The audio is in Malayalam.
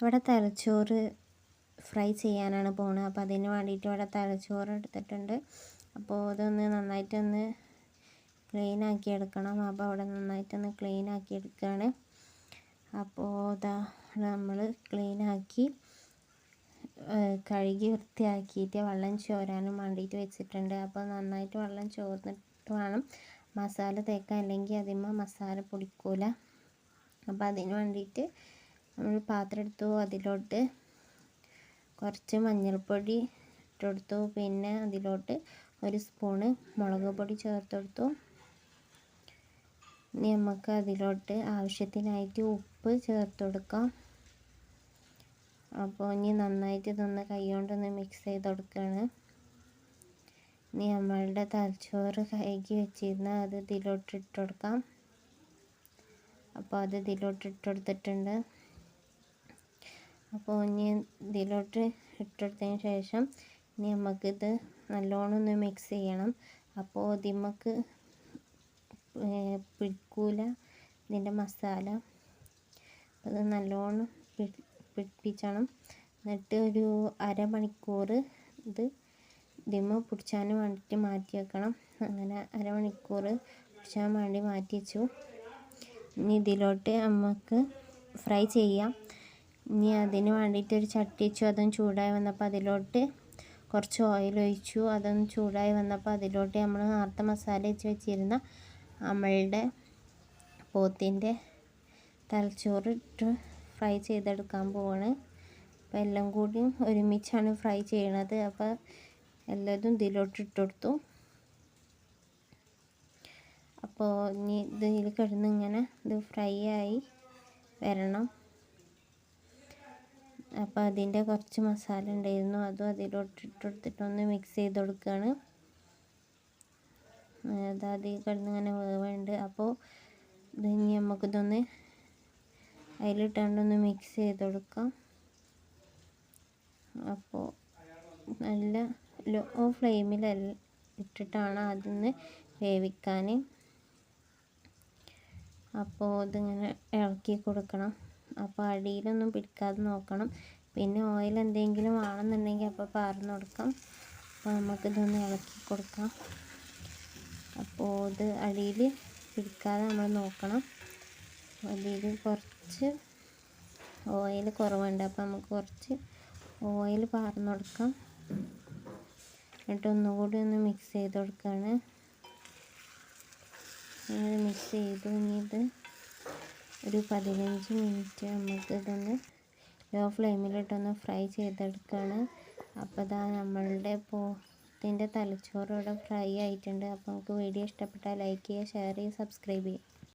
ഇവിടെ തലച്ചോറ് ഫ്രൈ ചെയ്യാനാണ് പോണത്. അപ്പോൾ അതിന് വേണ്ടിയിട്ട് ഇവിടെ തലച്ചോറ് എടുത്തിട്ടുണ്ട്. അപ്പോൾ ഇതൊന്ന് നന്നായിട്ടൊന്ന് ക്ലീൻ ആക്കി എടുക്കണം. അപ്പോൾ അവിടെ നന്നായിട്ടൊന്ന് ക്ലീൻ ആക്കി എടുക്കുകയാണ് അപ്പോൾ ഇതാ നമ്മൾ ക്ലീൻ ആക്കി കഴുകി വൃത്തിയാക്കിയിട്ട് വെള്ളം ചോരാനും വേണ്ടിയിട്ട് വെച്ചിട്ടുണ്ട്. അപ്പോൾ നന്നായിട്ട് വെള്ളം ചോർന്നിട്ട് വേണം. മസാല തേക്കാൻ. അല്ലെങ്കിൽ അതിന്മേൽ മസാല പൊടിക്കൂല. അപ്പോൾ അതിന് വേണ്ടിയിട്ട് നമ്മൾ പാത്രം എടുത്തു അതിലോട്ട് കുറച്ച് മഞ്ഞൾപ്പൊടി ഇട്ടെടുത്തു പിന്നെ അതിലോട്ട് ഒരു സ്പൂണ് മുളക് പൊടി ചേർത്തെടുത്തു ഇനി നമുക്ക് അതിലോട്ട് ആവശ്യത്തിനായിട്ട് ഉപ്പ് ചേർത്ത് കൊടുക്കാം. അപ്പോൾ ഇനി നന്നായിട്ട് ഇതൊന്ന് കൈകൊണ്ടൊന്ന് മിക്സ് ചെയ്ത് കൊടുക്കുകയാണ് ഇനി നമ്മളുടെ തലച്ചോറ് കഴുകി വെച്ചിരുന്ന അത് ഇതിലോട്ട് ഇട്ട് കൊടുക്കാം. അപ്പോൾ അത് ഇതിലോട്ട് ഇട്ട് കൊടുത്തിട്ടുണ്ട്. അപ്പോൾ ഇനി ഇതിലോട്ട് ഇട്ടെടുത്തതിന് ശേഷം ഇനി നമുക്കിത് നല്ലോണം ഒന്ന് മിക്സ് ചെയ്യണം. അപ്പോൾ ഇതിമക്ക് പിടിക്കൂല. ഇതിന്റെ മസാല അത് നല്ലോണം പിടിപ്പിച്ചണം. എന്നിട്ട് ഒരു അരമണിക്കൂർ ഇത് ഇതിമ പിടിച്ചാൻ വേണ്ടിയിട്ട് മാറ്റി വെക്കണം. അങ്ങനെ അരമണിക്കൂർ പിടിച്ചാൻ വേണ്ടി മാറ്റി വെച്ചു. ഇനി ഇതിലോട്ട് നമുക്ക് ഫ്രൈ ചെയ്യാം. ഇനി അതിന് വേണ്ടിയിട്ട് ഒരു ചട്ടി വെച്ചു അതും ചൂടായി വന്നപ്പോൾ അതിലോട്ട് കുറച്ച് ഓയിൽ ഒഴിച്ചു. അതൊന്ന് ചൂടായി വന്നപ്പോൾ അതിലോട്ട് നമ്മൾ നേരത്തെ മസാല വെച്ച് വെച്ചിരുന്ന നമ്മളുടെ പോത്തിന്റെ തലച്ചോറ് ഇട്ട് ഫ്രൈ ചെയ്തെടുക്കാൻ പോവാണ്. അപ്പോൾ എല്ലാം കൂടിയും ഒരുമിച്ചാണ് ഫ്രൈ ചെയ്യണത്. അപ്പോൾ എല്ലാതും ഇതിലോട്ട് ഇട്ട് കൊടുത്തു. അപ്പോൾ ഇനി ഇതിൽ കിടന്ന് ഇങ്ങനെ ഇത് ഫ്രൈ ആയി വരണം. അപ്പോൾ അതിന്റെ കുറച്ച് മസാല ഉണ്ടായിരുന്നു. അതും അതിലോട്ട് ഇട്ടുകൊടുത്തിട്ടൊന്ന് മിക്സ് ചെയ്ത് കൊടുക്കുകയാണ് അതാത് കിടന്ന് ഇങ്ങനെ വേവുണ്ട് അപ്പോൾ ഇനി നമുക്കിതൊന്ന് അതിലിട്ടാണ്ടൊന്ന് മിക്സ് ചെയ്ത് കൊടുക്കാം അപ്പോൾ നല്ല ലോ ഫ്ലെയിമിൽ ഇട്ടിട്ടാണ് അതിന്ന് വേവിക്കാൻ അപ്പോൾ ഇതിങ്ങനെ ഇളക്കി കൊടുക്കണം. അപ്പോൾ അടിയിലൊന്നും പിടിക്കാതെ നോക്കണം. പിന്നെ ഓയിൽ എന്തെങ്കിലും ആണെന്നുണ്ടെങ്കിൽ അപ്പോൾ പാർന്ന് കൊടുക്കാം. അപ്പോൾ നമുക്കിതൊന്ന് ഇളക്കി കൊടുക്കാം. അപ്പോൾ ഇത് അടിയിൽ പിടിക്കാതെ നമ്മൾ നോക്കണം. അതിൽ കുറച്ച് ഓയിൽ കുറവുണ്ട്. അപ്പോൾ നമുക്ക് കുറച്ച് ഓയിൽ പാർന്ന് കൊടുക്കാം. എന്നിട്ട് ഒന്നുകൂടി ഒന്ന് മിക്സ് ചെയ്ത് കൊടുക്കുകയാണ്. മിക്സ് ചെയ്തു. ഇനി ഒരു പതിനഞ്ച് മിനിറ്റ് നമുക്ക് ഇതൊന്ന് ലോ ഫ്ലെയിമിലിട്ടൊന്ന് ഫ്രൈ ചെയ്തെടുക്കുകയാണ് അപ്പോൾ ഇതാ നമ്മളുടെ പോത്തിന്റെ തലച്ചോറ് ഇവിടെ ഫ്രൈ ആയിട്ടുണ്ട്. അപ്പോൾ നമുക്ക് വീഡിയോ ഇഷ്ടപ്പെട്ടാൽ ലൈക്ക് ചെയ്യുക ഷെയർ ചെയ്യുക സബ്സ്ക്രൈബ് ചെയ്യുക.